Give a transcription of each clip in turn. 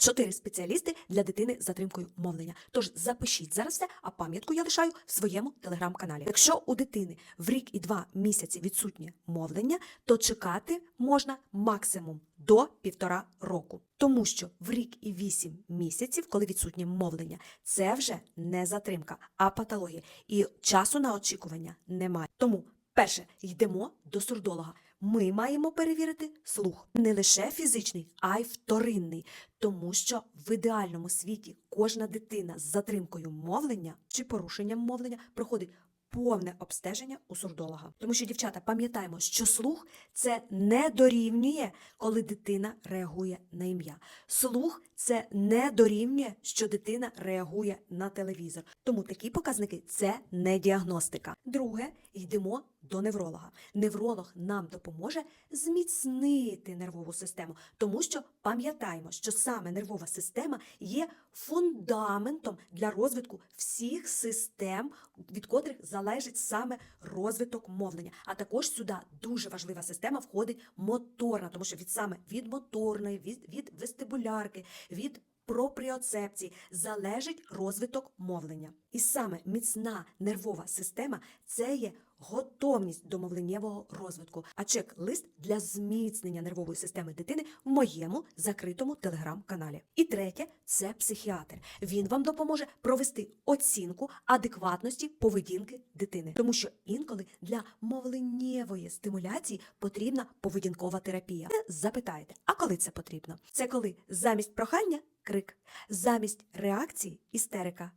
Чотири спеціалісти для дитини з затримкою мовлення. Тож запишіть зараз все, а пам'ятку я лишаю в своєму телеграм-каналі. Якщо у дитини в рік і два місяці відсутнє мовлення, то чекати можна максимум до півтора року. Тому що в рік і вісім місяців, коли відсутнє мовлення, це вже не затримка, а патологія. І часу на очікування немає. Тому перше йдемо до сурдолога. Ми маємо перевірити слух не лише фізичний, а й вторинний, тому що в ідеальному світі кожна дитина з затримкою мовлення чи порушенням мовлення проходить повне обстеження у сурдолога. Тому що, дівчата, пам'ятаємо, що слух це не дорівнює, коли дитина реагує на ім'я. Слух це не дорівнює, що дитина реагує на телевізор. Тому такі показники це не діагностика. Друге, йдемо до невролога. Невролог нам допоможе зміцнити нервову систему, тому що пам'ятаємо, що саме нервова система є фундаментом для розвитку всіх систем, від котрих залежить саме розвиток мовлення. А також сюди дуже важлива система входить моторна, тому що від саме від моторної, від, від вестибулярки, від пропріоцепції залежить розвиток мовлення. І саме міцна нервова система це є готовність до мовленнєвого розвитку, а чек-лист для зміцнення нервової системи дитини в моєму закритому телеграм-каналі. І третє це психіатр. Він вам допоможе провести оцінку адекватності поведінки дитини, тому що інколи для мовленнєвої стимуляції потрібна поведінкова терапія. Запитаєте, а коли це потрібно? Це коли замість прохання крик, замість реакції істерика,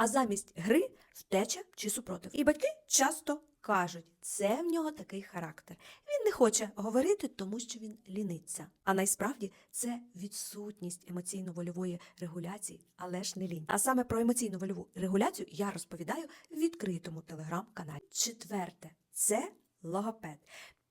а замість гри втеча чи супротив. І батьки часто кажуть, це в нього такий характер. Він не хоче говорити, тому що він ліниться. А найсправді це відсутність емоційно-вольової регуляції, але ж не лінь. А саме про емоційно-вольову регуляцію я розповідаю в відкритому телеграм-каналі. Четверте це логопед.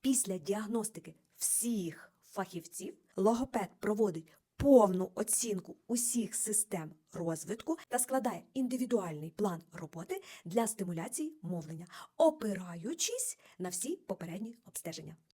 Після діагностики всіх фахівців логопед проводить повну оцінку усіх систем розвитку та складає індивідуальний план роботи для стимуляції мовлення, опираючись на всі попередні обстеження.